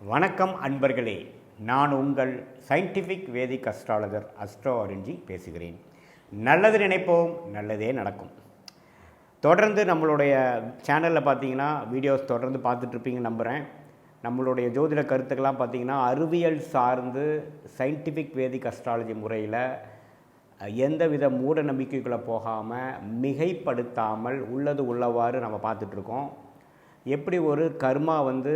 வணக்கம் அன்பர்களே. நான் உங்கள் scientific Vedic astrologer astro Arinji பேசுகிறேன். நல்லது நினைப்போம் நல்லதே நடக்கும். தொடர்ந்து நம்மளுடைய சேனலில் பார்த்தீங்கன்னா வீடியோஸ் தொடர்ந்து பார்த்துட்ருப்பீங்கன்னு நம்புகிறேன் நம்மளுடைய ஜோதிட கருத்துக்கெல்லாம் பார்த்திங்கன்னா அறிவியல் சார்ந்து சயின்டிஃபிக் வேதிக் அஸ்ட்ராலஜி முறையில் எந்தவித மூட நம்பிக்கைக்குள்ளே போகாமல் மிகைப்படுத்தாமல் உள்ளது உள்ளவாறு நம்ம பார்த்துட்ருக்கோம். எப்படி ஒரு கர்மா வந்து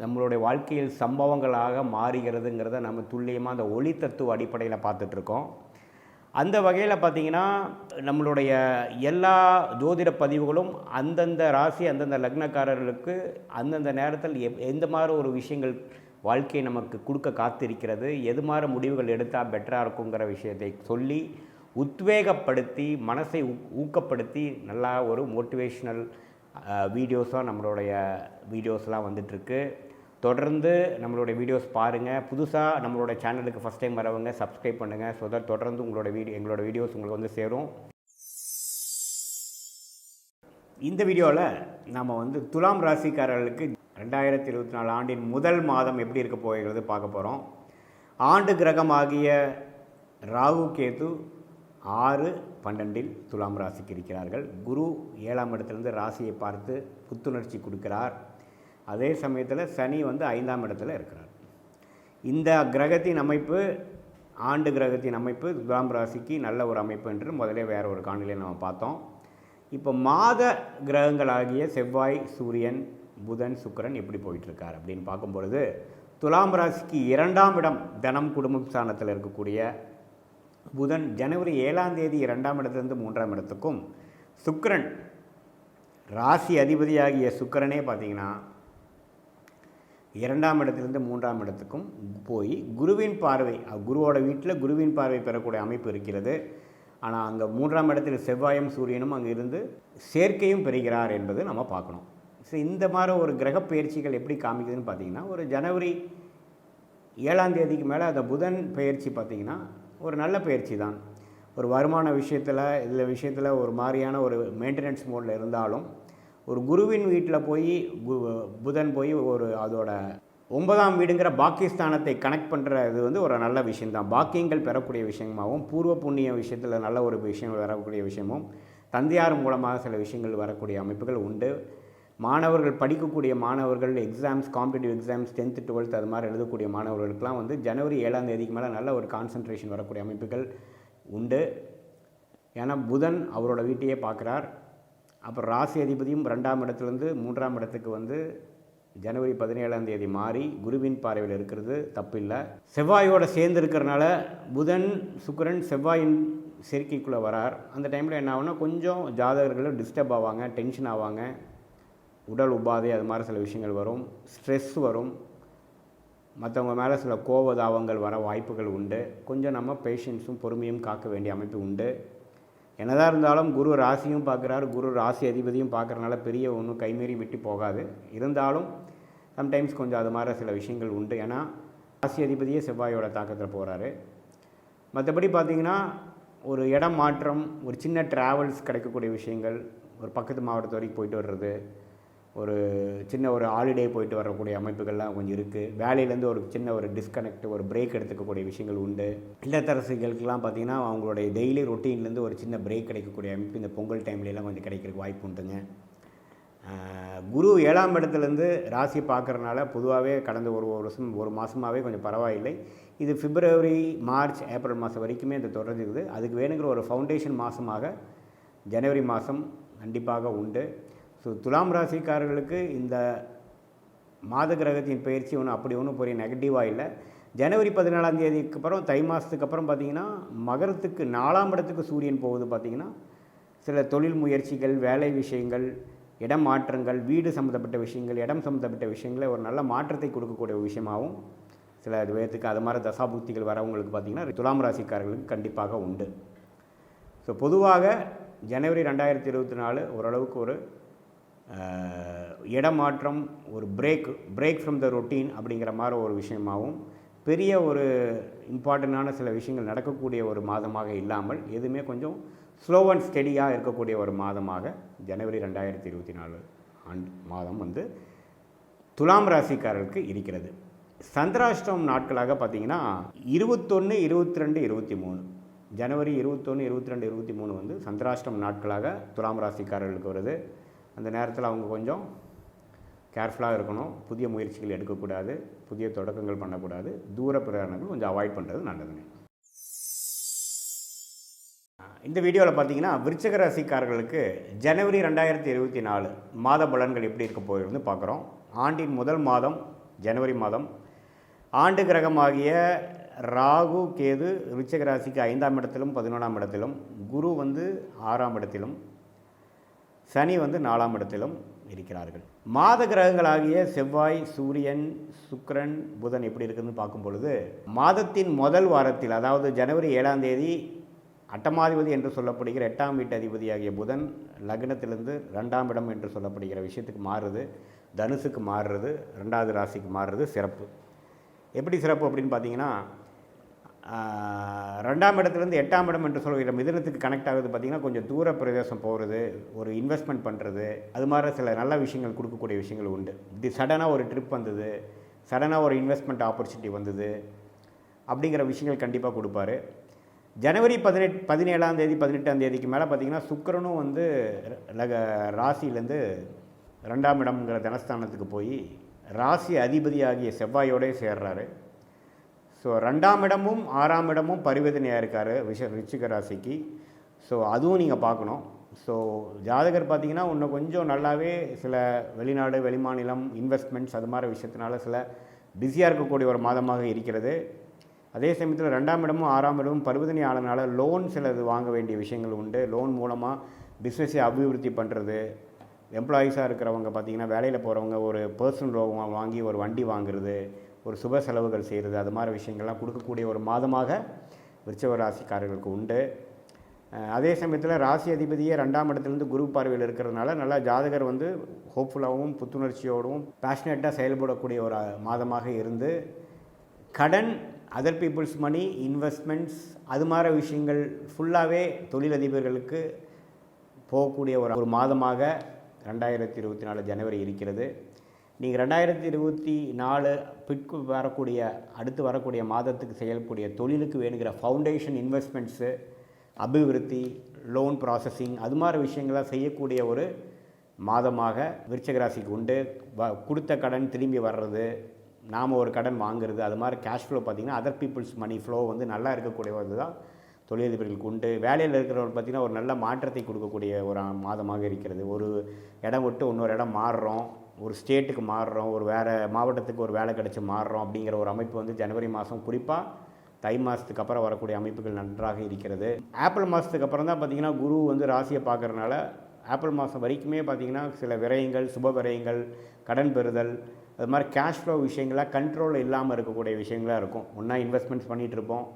நம்மளுடைய வாழ்க்கையில் சம்பவங்களாக மாறுகிறதுங்கிறத நம்ம துல்லியமாக அந்த ஒளி தத்துவ அடிப்படையில் பார்த்துட்ருக்கோம். அந்த வகையில் பார்த்திங்கன்னா நம்மளுடைய எல்லா ஜோதிட பதிவுகளும் அந்தந்த ராசி அந்தந்த லக்னக்காரர்களுக்கு அந்தந்த நேரத்தில் எப் எந்த மாதிரி ஒரு விஷயங்கள் வாழ்க்கையை நமக்கு கொடுக்க காத்திருக்கிறது எது மாதிரி முடிவுகள் எடுத்தால் பெட்டராக இருக்குங்கிற விஷயத்தை சொல்லி உத்வேகப்படுத்தி மனசை ஊக்கப்படுத்தி நல்லா ஒரு மோட்டிவேஷ்னல் வீடியோஸாக நம்மளுடைய வீடியோஸ்லாம் வந்துட்டுருக்கு. தொடர்ந்து நம்மளுடைய வீடியோஸ் பாருங்கள் புதுசாக நம்மளோட சேனலுக்கு ஃபஸ்ட் டைம் வரவங்க சப்ஸ்கிரைப் பண்ணுங்கள் ஸோ தட் தொடர்ந்து உங்களோட வீடியோ எங்களோட வீடியோஸ் உங்களுக்கு வந்து சேரும். இந்த வீடியோவில் நாம் வந்து துலாம் ராசிக்காரர்களுக்கு ரெண்டாயிரத்தி இருபத்தி நாலு ஆண்டின் முதல் மாதம் எப்படி இருக்க போகிறது பார்க்க போகிறோம் ஆண்டு கிரகமாகிய ராகு கேது ஆறு பன்னெண்டில் துலாம் ராசிக்கு இருக்கிறார்கள். குரு ஏழாம் இடத்துலேருந்து ராசியை பார்த்து புத்துணர்ச்சி கொடுக்கிறார். அதே சமயத்தில் சனி வந்து ஐந்தாம் இடத்துல இருக்கிறார். இந்த கிரகத்தின் அமைப்பு ஆண்டு கிரகத்தின் அமைப்பு துலாம் ராசிக்கு நல்ல ஒரு அமைப்பு என்று முதலே வேற ஒரு காணொலியை நம்ம பார்த்தோம். இப்போ மாத கிரகங்களாகிய செவ்வாய் சூரியன் புதன் சுக்கிரன் எப்படி போயிட்டுருக்கார் அப்படின்னு பார்க்கும்பொழுது துலாம் ராசிக்கு இரண்டாம் இடம் தனம் குடும்பம் ஸ்தானத்தில் இருக்கக்கூடிய புதன் ஜனவரி ஏழாம் தேதி இரண்டாம் இடத்துலேருந்து மூன்றாம் இடத்துக்கும். சுக்கரன் ராசி அதிபதியாகிய சுக்கிரனே பார்த்தீங்கன்னா இரண்டாம் இடத்துலேருந்து மூன்றாம் இடத்துக்கும் போய் குருவின் பார்வை குருவோட வீட்டில் குருவின் பார்வை பெறக்கூடிய அமைப்பு இருக்கிறது. ஆனால் அங்கே மூன்றாம் இடத்தில் செவ்வாயும் சூரியனும் அங்கே இருந்து சேர்க்கையும் பெறுகிறார் என்பது நம்ம பார்க்கணும். ஸோ இந்த மாதிரி ஒரு கிரக பயிற்சிகள் எப்படி காமிக்குதுன்னு பார்த்தீங்கன்னா ஒரு ஜனவரி ஏழாம் தேதிக்கு மேலே அந்த புதன் பயிற்சி பார்த்திங்கன்னா ஒரு நல்ல பயிற்சி தான். ஒரு வருமான விஷயத்தில் இதில் விஷயத்தில் ஒரு மாதிரியான ஒரு மெயின்டெனன்ஸ் மோடில் இருந்தாலும் ஒரு குருவின் வீட்டில் போய் கு- புதன் போய் ஒரு அதோட ஒன்பதாம் வீடுங்கிற பாக்கியஸ்தானத்தை கனெக்ட் பண்ணுற இது வந்து ஒரு நல்ல விஷயந்தான் பாக்கியங்கள் பெறக்கூடிய விஷயமாகவும் பூர்வ புண்ணிய விஷயத்தில் நல்ல ஒரு விஷயங்கள் வரக்கூடிய விஷயமும் தந்தையார் மூலமாக சில விஷயங்கள் வரக்கூடிய அமைப்புகள் உண்டு. மாணவர்கள் படிக்கக்கூடிய மாணவர்கள் exams competitive exams tenth twelfth அது மாதிரி எழுதக்கூடிய மாணவர்களுக்கெலாம் வந்து ஜனவரி ஏழாம் தேதிக்கு மேலே நல்ல ஒரு கான்சன்ட்ரேஷன் வரக்கூடிய அமைப்புகள் உண்டு. ஏன்னா புதன் அவரோட வீட்டையே பார்க்குறார். அப்புறம் ராசி அதிபதியும் ரெண்டாம் இடத்துலேருந்து மூன்றாம் இடத்துக்கு வந்து ஜனவரி பதினேழாம் தேதி மாறி குருவின் பார்வையில் இருக்கிறது. தப்பில்லை. செவ்வாயோட சேர்ந்து இருக்கிறனால புதன் சுக்கிரன் செவ்வாயின் சேர்க்கைக்குள்ளே வரார். அந்த டைமில் என்ன ஆகுனா கொஞ்சம் ஜாதகர்கள் டிஸ்டர்ப் ஆவாங்க டென்ஷன் ஆவாங்க. உடல் உபாதை அது மாதிரி சில விஷயங்கள் வரும். ஸ்ட்ரெஸ் வரும். மற்றவங்க மேலே சில கோபதாபங்கள் வர வாய்ப்புகள் உண்டு. கொஞ்சம் நம்ம பேஷன்ஸும் பொறுமையும் காக்க வேண்டிய அமைப்பு உண்டு. என்னதான் இருந்தாலும் குரு ராசியும் பார்க்குறாரு. குரு ராசி அதிபதியும் பார்க்குறனால பெரிய ஒன்றும் கைமீறி விட்டு போகாது. இருந்தாலும் சம்டைம்ஸ் கொஞ்சம் அது மாதிரி சில விஷயங்கள் உண்டு. ஏன்னா ராசி அதிபதியே செவ்வாயோட தாக்கத்தில் போகிறாரு மற்றபடி பார்த்தீங்கன்னா ஒரு இடம் மாற்றம் ஒரு சின்ன ட்ராவல்ஸ் கிடைக்கக்கூடிய விஷயங்கள் ஒரு பக்கத்து மாவட்டத்து வரைக்கும் போயிட்டு வர்றது ஒரு சின்ன ஒரு ஹாலிடே போயிட்டு வரக்கூடிய அமைப்புகள்லாம் கொஞ்சம் இருக்குது வேலையிலேருந்து ஒரு சின்ன ஒரு டிஸ்கனெக்ட் ஒரு பிரேக் எடுத்துக்கக்கூடிய விஷயங்கள் உண்டு. இல்லத்தரசிகளுக்கெல்லாம் பார்த்தீங்கன்னா அவங்களுடைய டெய்லி ரொட்டீன்லேருந்து ஒரு சின்ன பிரேக் கிடைக்கக்கூடிய அமைப்பு இந்த பொங்கல் டைம்லலாம் கொஞ்சம் கிடைக்கிறதுக்கு வாய்ப்பு உண்டுங்க. குரு ஏழாம் இடத்துலேருந்து ராசி பார்க்குறனால பொதுவாகவே கடந்த ஒரு வருஷம் ஒரு மாதமாகவே கொஞ்சம் பரவாயில்லை. இது பிப்ரவரி மார்ச் ஏப்ரல் மாதம் வரைக்குமே இந்த தொடர்ந்து இருக்குது அதுக்கு வேணுங்கிற ஒரு ஃபவுண்டேஷன் மாதமாக ஜனவரி மாதம் கண்டிப்பாக உண்டு. ஸோ துலாம் ராசிக்காரர்களுக்கு இந்த மாத கிரகத்தின் பயிற்சி ஒன்றும் அப்படி ஒன்றும் பெரிய நெகட்டிவாக இல்லை. ஜனவரி பதினாலாம் தேதிக்கு அப்புறம் தை மாதத்துக்கு அப்புறம் பார்த்தீங்கன்னா மகரத்துக்கு நாலாம் இடத்துக்கு சூரியன் போகுது பார்த்தீங்கன்னா சில தொழில் முயற்சிகள் வேலை விஷயங்கள் இடம் மாற்றங்கள் வீடு சம்மந்தப்பட்ட விஷயங்கள் இடம் சம்மந்தப்பட்ட விஷயங்களை ஒரு நல்ல மாற்றத்தை கொடுக்கக்கூடிய விஷயமாகவும் சில பேர்த்துக்கு அது மாதிரி தசாபூர்த்திகள் வரவங்களுக்கு பார்த்திங்கன்னா துலாம் ராசிக்காரர்களுக்கு கண்டிப்பாக உண்டு. ஸோ பொதுவாக ஜனவரி ரெண்டாயிரத்தி இருபத்தி நாலு ஓரளவுக்கு ஒரு இடமாற்றம் ஒரு break break from the routine அப்படிங்கிற மாதிரி ஒரு விஷயமாகவும் பெரிய ஒரு இம்பார்ட்டண்ட்டான சில விஷயங்கள் நடக்கக்கூடிய ஒரு மாதமாக இல்லாமல் எதுவுமே கொஞ்சம் ஸ்லோ அண்ட் ஸ்டெடியாக இருக்கக்கூடிய ஒரு மாதமாக ஜனவரி ரெண்டாயிரத்தி இருபத்தி நாலு ஆண்டு மாதம் வந்து துலாம் ராசிக்காரருக்கு இருக்கிறது. சந்திராஷ்டம் நாட்களாக பார்த்தீங்கன்னா இருபத்தொன்று இருபத்தி ரெண்டு இருபத்தி மூணு ஜனவரி இருபத்தொன்று இருபத்தி ரெண்டு இருபத்தி மூணு வந்து சந்திராஷ்டம் நாட்களாக துலாம் ராசிக்காரர்களுக்கு வருது. அந்த நேரத்தில் அவங்க கொஞ்சம் கேர்ஃபுல்லாக இருக்கணும். புதிய முயற்சிகள் எடுக்கக்கூடாது. புதிய தொடக்கங்கள் பண்ணக்கூடாது. தூர பிரயாணங்கள் கொஞ்சம் அவாய்ட் பண்ணுறது நல்லதுங்க. இந்த வீடியோவில் பார்த்தீங்கன்னா விருச்சக ராசிக்காரர்களுக்கு ஜனவரி ரெண்டாயிரத்தி இருபத்தி நாலு மாத பலன்கள் எப்படி இருக்க போயிருந்து பார்க்குறோம். ஆண்டின் முதல் மாதம் ஜனவரி மாதம். ஆண்டு கிரகமாகிய ராகு கேது விருச்சக ராசிக்கு ஐந்தாம் இடத்திலும் பதினொன்றாம் இடத்திலும் குரு வந்து ஆறாம் இடத்திலும் சனி வந்து நாலாம் இடத்திலும் இருக்கிறார்கள். மாத கிரகங்களாகிய செவ்வாய் சூரியன் சுக்கரன் புதன் எப்படி இருக்குதுன்னு பார்க்கும் பொழுது மாதத்தின் முதல் வாரத்தில் அதாவது ஜனவரி ஏழாம் தேதி அட்டமாதிபதி என்று சொல்லப்படுகிற எட்டாம் வீட்டு அதிபதியாகிய புதன் லக்னத்திலிருந்து ரெண்டாம் இடம் என்று சொல்லப்படுகிற விஷயத்துக்கு மாறுறது தனுசுக்கு மாறுறது ரெண்டாவது ராசிக்கு மாறுறது சிறப்பு. எப்படி சிறப்பு அப்படின்னு பார்த்தீங்கன்னா ரெண்டாம் இடத்துலேருந்து எட்டாம் இடம் என்று சொல்கிற மிதனத்துக்கு கனெக்ட் ஆகுது பார்த்திங்கன்னா கொஞ்சம் தூர பிரதேசம் போகிறது ஒரு இன்வெஸ்ட்மெண்ட் பண்ணுறது அது மாதிரி சில நல்ல விஷயங்கள் கொடுக்கக்கூடிய விஷயங்கள் உண்டு. இது சடனாக ஒரு ட்ரிப் வந்தது சடனாக ஒரு இன்வெஸ்ட்மெண்ட் ஆப்பர்ச்சுனிட்டி வந்தது அப்படிங்கிற விஷயங்கள் கண்டிப்பாக கொடுப்பாரு. ஜனவரி பதினெட் பதினேழாம் தேதி பதினெட்டாம் தேதிக்கு மேலே பார்த்தீங்கன்னா சுக்கிரனும் வந்து லக ராசியிலேருந்து ரெண்டாம் இடம்ங்கிற தனஸ்தானத்துக்கு போய் ராசி அதிபதியாகிய செவ்வாயோடே சேர்றாரு. ஸோ ரெண்டாம் இடமும் ஆறாம் இடமும் பரிவர்த்தனையாக இருக்கார் விஷ ரிச்சிக ராசிக்கு. ஸோ அதுவும் நீங்கள் பார்க்கணும். ஸோ ஜாதகர் பார்த்தீங்கன்னா இன்னும் கொஞ்சம் நல்லாவே சில வெளிநாடு வெளிமாநிலம் இன்வெஸ்ட்மெண்ட்ஸ் அது மாதிரி விஷயத்தினால சில பிஸியாக இருக்கக்கூடிய ஒரு மாதமாக இருக்கிறது. அதே சமயத்தில் ரெண்டாம் இடமும் ஆறாம் இடமும் பருவதனை ஆனதுனால லோன் சிலது வாங்க வேண்டிய விஷயங்கள் உண்டு. லோன் மூலமாக பிஸ்னஸை அபிவிருத்தி பண்ணுறது எம்ப்ளாயீஸாக இருக்கிறவங்க பார்த்தீங்கன்னா வேலையில் போகிறவங்க ஒரு பர்சனல் லோன் வாங்கி ஒரு வண்டி வாங்குறது. ஒரு சுப செலவுகள் செய்கிறது. அது மாதிரி விஷயங்கள்லாம் கொடுக்கக்கூடிய ஒரு மாதமாக விருச்சவ ராசிக்காரர்களுக்கு உண்டு அதே சமயத்தில் ராசி அதிபதியே ரெண்டாம் இடத்துலேருந்து குரு பார்வையில் இருக்கிறதுனால நல்லா ஜாதகர் வந்து ஹோப்ஃபுல்லாகவும் புத்துணர்ச்சியோடும் பேஷனேட்டாக செயல்படக்கூடிய ஒரு மாதமாக இருந்து கடன் அதர் பீப்புள்ஸ் மணி இன்வெஸ்ட்மெண்ட்ஸ் அது மாதிரி விஷயங்கள் ஃபுல்லாகவே தொழிலதிபர்களுக்கு போகக்கூடிய ஒரு ஒரு மாதமாக ரெண்டாயிரத்தி இருபத்தி நாலு ஜனவரி இருக்கிறது. நீங்கள் ரெண்டாயிரத்தி இருபத்தி நாலு பிற்கு வரக்கூடிய அடுத்து வரக்கூடிய மாதத்துக்கு செய்யக்கூடிய தொழிலுக்கு வேணுங்கிற ஃபவுண்டேஷன் இன்வெஸ்ட்மெண்ட்ஸு அபிவிருத்தி லோன் ப்ராசஸிங் அது மாதிரி விஷயங்களாக செய்யக்கூடிய ஒரு மாதமாக விருச்சகராசிக்கு உண்டு. வ கொடுத்த கடன் திரும்பி வர்றது நாம் ஒரு கடன் வாங்குறது அது மாதிரி கேஷ் ஃப்ளோ பார்த்திங்கன்னா அதர் பீப்புள்ஸ் மணி ஃப்ளோ வந்து நல்லா இருக்கக்கூடியது தான் தொழிலதிபர்களுக்கு உண்டு. வேலையில் இருக்கிறவங்க பார்த்திங்கன்னா ஒரு நல்ல மாற்றத்தை கொடுக்கக்கூடிய ஒரு மாதமாக இருக்கிறது. ஒரு இடம் விட்டு இன்னொரு இடம் மாறுறோம். ஒரு ஸ்டேட்டுக்கு மாறுறோம் ஒரு வேறு மாவட்டத்துக்கு ஒரு வேலை கிடச்சி மாறுறோம் அப்படிங்கிற ஒரு அமைப்பு வந்து ஜனவரி மாதம் குறிப்பாக தை மாதத்துக்கு அப்புறம் வரக்கூடிய அமைப்புகள் நன்றாக இருக்கிறது. ஆப்பிள் மாதத்துக்கு அப்புறம் தான் பார்த்திங்கன்னா குரு வந்து ராசியை பார்க்கறனால ஆப்பிள் மாதம் வரைக்குமே பார்த்திங்கன்னா சில விரயங்கள் சுப விரயங்கள் கடன் பெறுதல் அது மாதிரி கேஷ் ஃப்ளோ விஷயங்களாக கண்ட்ரோல் இல்லாமல் இருக்கக்கூடிய விஷயங்களாக இருக்கும். ஒன்றா இன்வெஸ்ட்மெண்ட்ஸ் பண்ணிகிட்டு இருப்போம்.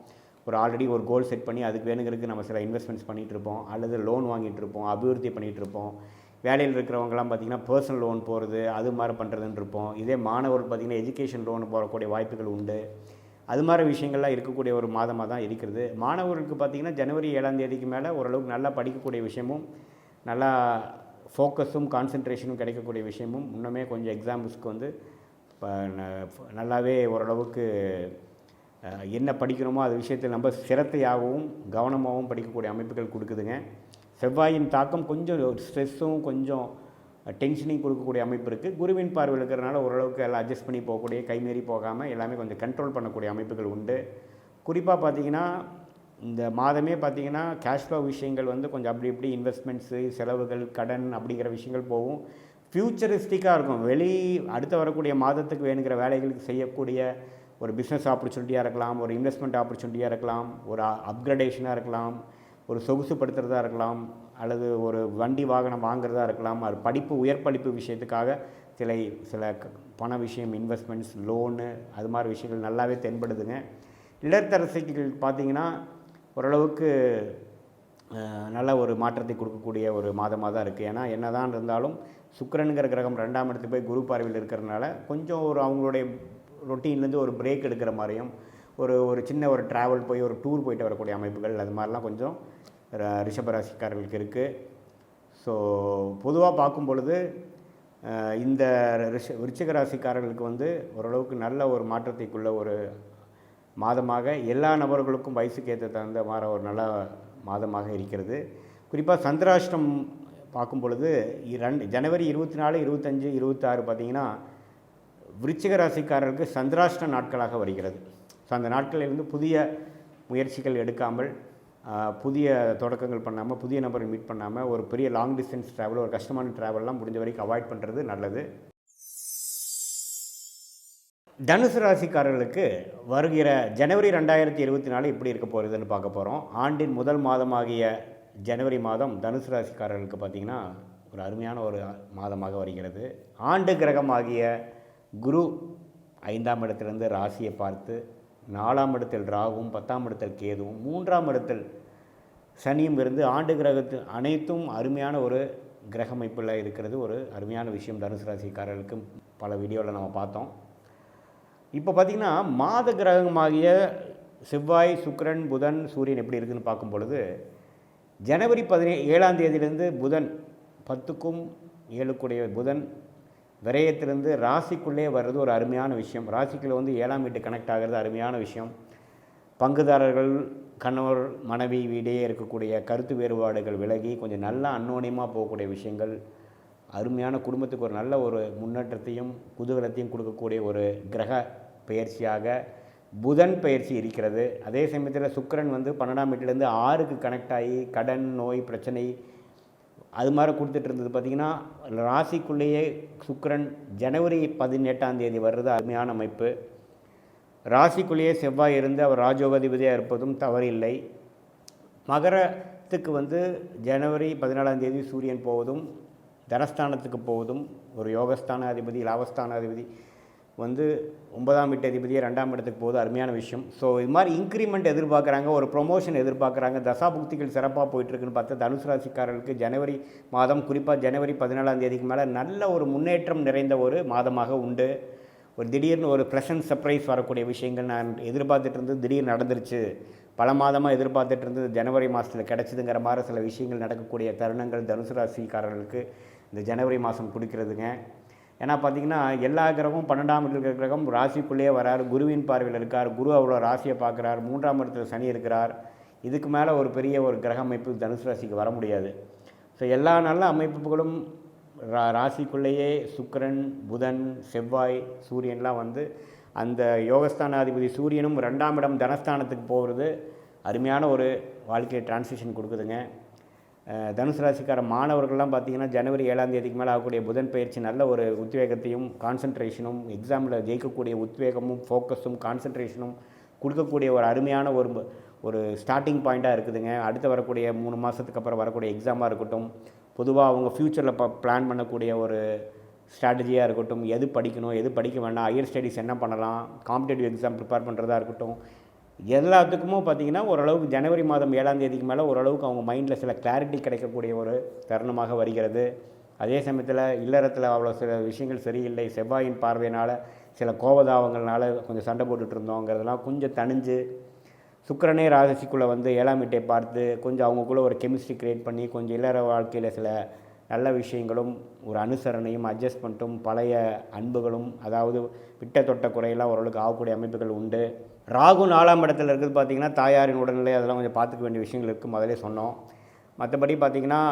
ஒரு ஆல்ரெடி ஒரு கோல் செட் பண்ணி அதுக்கு வேணுங்கிறதுக்கு நம்ம சில இன்வெஸ்ட்மெண்ட்ஸ் பண்ணிகிட்டு இருப்போம். அல்லது லோன் வாங்கிட்டு இருப்போம் அபிவிருத்தி பண்ணிகிட்ருப்போம் வேலையில் இருக்கிறவங்கலாம் பார்த்திங்கன்னா பர்சனல் லோன் போகிறது அது மாதிரி பண்ணுறதுன்னு இருப்போம். இதே மாணவர்கள் பார்த்திங்கன்னா எஜுகேஷன் லோன் போகக்கூடிய வாய்ப்புகள் உண்டு. அது மாதிரி விஷயங்கள்லாம் இருக்கக்கூடிய ஒரு மாதமாக தான் இருக்கிறது. மாணவர்களுக்கு பார்த்திங்கன்னா ஜனவரி ஏழாம் தேதிக்கு மேலே ஓரளவுக்கு நல்லா படிக்கக்கூடிய விஷயமும் நல்லா ஃபோக்கஸும் கான்சென்ட்ரேஷனும் கிடைக்கக்கூடிய விஷயமும் இன்னுமே கொஞ்சம் எக்ஸாம்ஸ்க்கு வந்து இப்போ நல்லாவே ஓரளவுக்கு என்ன படிக்கணுமோ அது விஷயத்தில் நம்ம சிரத்தையாகவும் கவனமாகவும் படிக்கக்கூடிய அமைப்புகள் கொடுக்குதுங்க. செவ்வாயின் தாக்கம் கொஞ்சம் ஸ்ட்ரெஸ்ஸும் கொஞ்சம் டென்ஷனையும் கொடுக்கக்கூடிய அமைப்பு இருக்குது குருவின் பார்வையில் இருக்கிறனால ஓரளவுக்கு எல்லாம் அட்ஜஸ்ட் பண்ணி போகக்கூடிய கைமீறி போகாமல் எல்லாமே கொஞ்சம் கண்ட்ரோல் பண்ணக்கூடிய அமைப்புகள் உண்டு. குறிப்பாக பார்த்தீங்கன்னா இந்த மாதமே பார்த்தீங்கன்னா கேஷ் ஃப்ளோ விஷயங்கள் வந்து கொஞ்சம் அப்படி இப்படி இன்வெஸ்ட்மெண்ட்ஸு செலவுகள் கடன் அப்படிங்கிற விஷயங்கள் போகும். ஃப்யூச்சரிஸ்டிக்காக இருக்கும். வெளி அடுத்து வரக்கூடிய மாதத்துக்கு வேணுங்கிற வேலைகளுக்கு செய்யக்கூடிய ஒரு பிஸ்னஸ் ஆப்பர்ச்சுனிட்டியாக இருக்கலாம் ஒரு இன்வெஸ்ட்மெண்ட் ஆப்பர்ச்சுனிட்டியாக இருக்கலாம் ஒரு அப்கிரடேஷனாக இருக்கலாம் ஒரு சொகுசுப்படுத்துறதா இருக்கலாம் அல்லது ஒரு வண்டி வாகனம் வாங்குறதா இருக்கலாம் அது படிப்பு உயர் படிப்பு விஷயத்துக்காக சில சில பண விஷயம் இன்வெஸ்ட்மெண்ட்ஸ் லோனு அது மாதிரி விஷயங்கள் நல்லாவே தென்படுதுங்க. இல்லத்தரசிகள் பார்த்தீங்கன்னா ஓரளவுக்கு நல்ல ஒரு மாற்றத்தை கொடுக்கக்கூடிய ஒரு மாதமாக தான் இருக்குது ஏன்னா என்னதான் இருந்தாலும் சுக்கிரனுங்கிற கிரகம் ரெண்டாம் இடத்துக்கு போய் குரு பார்வையில் இருக்கிறதுனால கொஞ்சம் ஒரு அவங்களுடைய ரொட்டீன்லேருந்து ஒரு பிரேக் எடுக்கிற மாதிரியும் ஒரு ஒரு சின்ன ஒரு ட்ராவல் போய் ஒரு டூர் போயிட்டு வரக்கூடிய அமைப்புகள் அது மாதிரிலாம் கொஞ்சம் ர- ரிஷபராசிக்காரர்களுக்கு இருக்குது ஸோ பொதுவாக பார்க்கும் பொழுது இந்த ரிஷ விருச்சிக ராசிக்காரர்களுக்கு வந்து ஓரளவுக்கு நல்ல ஒரு மாற்றத்தைக்குள்ள ஒரு மாதமாக எல்லா நபர்களுக்கும் வயசுக்கு ஏற்ற தகுந்த மாதிரி ஒரு நல்ல மாதமாக இருக்கிறது. குறிப்பாக சந்திராஷ்டம் பார்க்கும் பொழுது ரெண்டு ஜனவரி இருபத்தி நாலு இருபத்தஞ்சு இருபத்தாறு பார்த்திங்கன்னா விருச்சிக ராசிக்காரர்களுக்கு சந்திராஷ்ட நாட்களாக வருகிறது. ஸோ அந்த நாட்களிலிருந்து புதிய முயற்சிகள் எடுக்காமல் புதிய தொடக்கங்கள் பண்ணாமல் புதிய நபரை மீட் பண்ணாமல் ஒரு பெரிய லாங் டிஸ்டன்ஸ் ட்ராவல் ஒரு கஷ்டமான ட்ராவல்லாம் முடிஞ்ச வரைக்கும் அவாய்ட் பண்ணுறது நல்லது. தனுசு ராசிக்காரர்களுக்கு வருகிற ஜனவரி ரெண்டாயிரத்தி இருபத்தி நாலு எப்படி இருக்க போகிறதுன்னு பார்க்க போகிறோம் ஆண்டின் முதல் மாதமாகிய ஜனவரி மாதம் தனுசு ராசிக்காரர்களுக்கு பார்த்திங்கன்னா ஒரு அருமையான ஒரு மாதமாக வருகிறது. ஆண்டு கிரகமாகிய குரு ஐந்தாம் இடத்திலிருந்து ராசியை பார்த்து நாலாம் இடத்தில் ராகுவும் பத்தாம் இடத்தில் கேதுவும் மூன்றாம் இடத்தில் சனியும் இருந்து ஆண்டு கிரகத்து அனைத்தும் அருமையான ஒரு கிரகமைப்பில் இருக்கிறது. ஒரு அருமையான விஷயம் தனுசு ராசிக்காரர்களுக்கு பல வீடியோவில் நம்ம பார்த்தோம். இப்போ பார்த்திங்கன்னா மாத கிரகமாகிய செவ்வாய் சுக்கரன் புதன் சூரியன் எப்படி இருக்குதுன்னு பார்க்கும் பொழுது ஜனவரி பதினே ஏழாம் தேதியிலேருந்து புதன் பத்துக்கும் ஏழுக்குடைய புதன் விரயத்திலிருந்து ராசிக்குள்ளே வர்றது ஒரு அருமையான விஷயம். ராசிக்குள்ளே வந்து ஏழாம் வீட்டு கனெக்ட் ஆகிறது அருமையான விஷயம். பங்குதாரர்கள் கணவர் மனைவி வீடே இருக்கக்கூடிய கருத்து வேறுபாடுகள் விலகி கொஞ்சம் நல்லா அன்னோனியமாக போகக்கூடிய விஷயங்கள் அருமையான குடும்பத்துக்கு ஒரு நல்ல ஒரு முன்னேற்றத்தையும் குதூகலத்தையும் கொடுக்கக்கூடிய ஒரு கிரக பயிற்சியாக புதன் பயிற்சி இருக்கிறது. அதே சமயத்தில் சுக்கிரன் வந்து பன்னெண்டாம் வீட்டிலேருந்து ஆறுக்கு கனெக்ட் ஆகி கடன் நோய் பிரச்சனை அது மாதிரி கொடுத்துட்டு இருந்தது. பார்த்திங்கன்னா ராசிக்குள்ளேயே சுக்கரன் ஜனவரி பதினெட்டாம் தேதி வர்றது அருமையான அமைப்பு. ராசிக்குள்ளேயே செவ்வாய் இருந்து அவர் ராஜோகாதிபதியாக இருப்பதும் தவறில்லை. மகரத்துக்கு வந்து ஜனவரி பதினாலாம் தேதி சூரியன் போவதும் தனஸ்தானத்துக்கு போவதும் ஒரு யோகஸ்தான அதிபதி லாபஸ்தான அதிபதி வந்து ஒன்பதாம் வீட்டு அதிபதியை ரெண்டாம் இடத்துக்கு போகுது அருமையான விஷயம். ஸோ இது மாதிரி இன்க்ரிமெண்ட் எதிர்பார்க்குறாங்க ஒரு ப்ரொமோஷன் எதிர்பார்க்குறாங்க தசாபுக்திகள் சிறப்பாக போயிட்டுருக்குன்னு பார்த்தா தனுசு ராசிக்காரர்களுக்கு ஜனவரி மாதம் குறிப்பாக ஜனவரி பதினாலாம் தேதிக்கு மேலே நல்ல ஒரு முன்னேற்றம் நிறைந்த ஒரு மாதமாக உண்டு. ஒரு திடீர்னு ஒரு ப்ளசன்ட் சர்ப்ரைஸ் வரக்கூடிய விஷயங்கள் நான் எதிர்பார்த்துட்டு இருந்தது திடீர்னு நடந்துருச்சு. பல மாதமாக எதிர்பார்த்துட்டு இருந்தது ஜனவரி மாதத்தில் கிடச்சிதுங்கிற மாதிரி சில விஷயங்கள் நடக்கக்கூடிய தருணங்கள் தனுசு ராசிக்காரர்களுக்கு இந்த ஜனவரி மாதம் கொடுக்கிறதுங்க. ஏன்னா பார்த்தீங்கன்னா எல்லா கிரகமும் பன்னெண்டாம் இடத்துல இருக்கிற கிரகம் ராசிக்குள்ளேயே வரார். குருவின் பார்வையில் இருக்கார். குரு அவ்வளோ ராசியை பார்க்குறார். மூன்றாம் இடத்துல சனி இருக்கிறார். இதுக்கு மேலே ஒரு பெரிய ஒரு கிரக அமைப்பு தனுசு ராசிக்கு வர முடியாது. ஸோ எல்லா நல்ல அமைப்புகளும் ரா ராசிக்குள்ளேயே சுக்கிரன் புதன் செவ்வாய் சூரியன்லாம் வந்து அந்த யோகஸ்தானாதிபதி சூரியனும் ரெண்டாம் இடம் தனஸ்தானத்துக்கு போகிறது. அருமையான ஒரு வாழ்க்கையை டிரான்சிஷன் கொடுக்குதுங்க. தனுசு ராசிக்கார மாணவர்கள்லாம் பார்த்தீங்கன்னா ஜனவரி ஏழாம் தேதிக்கு மேலே ஆகக்கூடிய புதன் பயிற்சி நல்ல ஒரு உத்வேகத்தையும் கான்சன்ட்ரேஷனும் எக்ஸாமில் ஜெயிக்கக்கூடிய உத்வேகமும் ஃபோக்கஸும் கான்சன்ட்ரேஷனும் கொடுக்கக்கூடிய ஒரு அருமையான ஒரு ஒரு ஸ்டார்டிங் பாயிண்ட்டாக இருக்குதுங்க. அடுத்து வரக்கூடிய மூணு மாதத்துக்கு அப்புறம் வரக்கூடிய எக்ஸாமாக இருக்கட்டும். பொதுவாக அவங்க ஃப்யூச்சரில் ப பிளான் பண்ணக்கூடிய ஒரு ஸ்ட்ராட்டஜியாக இருக்கட்டும். எது படிக்கணும் எது படிக்க வேண்டாம் ஹையர் ஸ்டடீஸ் என்ன பண்ணலாம் காம்படேட்டிவ் எக்ஸாம் ப்ரிப்பேர் பண்ணுறதா இருக்கட்டும். எல்லாத்துக்குமே பார்த்தீங்கன்னா ஓரளவுக்கு ஜனவரி மாதம் ஏழாம் தேதிக்கு மேலே ஓரளவுக்கு அவங்க மைண்டில் சில கிளாரிட்டி கிடைக்கக்கூடிய ஒரு தருணமாக வருகிறது. அதே சமயத்தில் இல்லறத்தில் அவ்வளோ சில விஷயங்கள் சரியில்லை. செவ்வாயின் பார்வையினால் சில கோபதாவங்கள்னால கொஞ்சம் சண்டை போட்டுட்டு இருந்தோங்கிறதெல்லாம் கொஞ்சம் தணிஞ்சு சுக்கரனே ராசிக்குள்ளே வந்து ஏழாம் வீட்டை பார்த்து கொஞ்சம் அவங்களுக்குள்ள ஒரு கெமிஸ்ட்ரி க்ரியேட் பண்ணி கொஞ்சம் இல்லற வாழ்க்கையில் சில நல்ல விஷயங்களும் ஒரு அனுசரணையும் அட்ஜஸ்ட்மெண்ட்டும் பழைய அன்புகளும் அதாவது விட்ட தொட்ட குறையெல்லாம் ஓரளவுக்கு ஆகக்கூடிய அமைப்புகள் உண்டு. ராகு நாலாம் இடத்துல இருக்குது பார்த்திங்கன்னா தாயாரின் உடல்நிலை அதெல்லாம் கொஞ்சம் பார்த்துக்க வேண்டிய விஷயங்கள் இருக்குது முதலே சொன்னோம். மற்றபடி பார்த்திங்கன்னா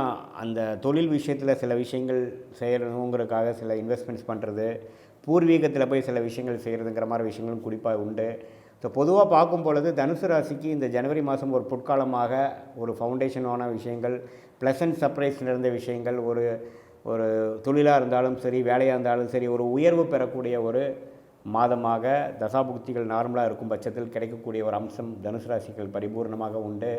அந்த தொழில் விஷயத்தில் சில விஷயங்கள் செய்யணுங்கிறதுக்காக சில இன்வெஸ்ட்மெண்ட்ஸ் பண்ணுறது பூர்வீகத்தில் போய் சில விஷயங்கள் செய்கிறதுங்கிற மாதிரி விஷயங்களும் குறிப்பாக உண்டு. ஸோ பொதுவாக பார்க்கும் பொழுது தனுசு ராசிக்கு இந்த ஜனவரி மாதம் ஒரு பொற்காலமாக ஒரு ஃபவுண்டேஷனான விஷயங்கள் ப்ளசன்ட் சர்ப்ரைஸ் நிறைந்த விஷயங்கள் ஒரு ஒரு தொழிலாக இருந்தாலும் சரி வேலையாக இருந்தாலும் சரி ஒரு உயர்வு பெறக்கூடிய ஒரு மாதமாக தசாபுக்திகள் நார்மலாக இருக்கும் பட்சத்தில் கிடைக்கக்கூடிய ஒரு அம்சம் தனுசு ராசிகள் பரிபூர்ணமாக உண்டு.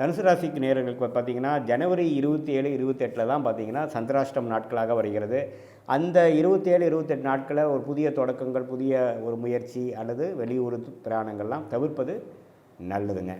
தனுசு ராசிக்கு நேரங்களுக்கு பார்த்தீங்கன்னா ஜனவரி இருபத்தி ஏழு இருபத்தெட்டில் தான் பார்த்தீங்கன்னா சந்திராஷ்டம் நாட்களாக வருகிறது. அந்த இருபத்தேழு இருபத்தெட்டு நாட்களை ஒரு புதிய தொடக்கங்கள் புதிய ஒரு முயற்சி அல்லது வெளியூர் பிராணங்கள்லாம் தவிர்ப்பது நல்லதுங்க.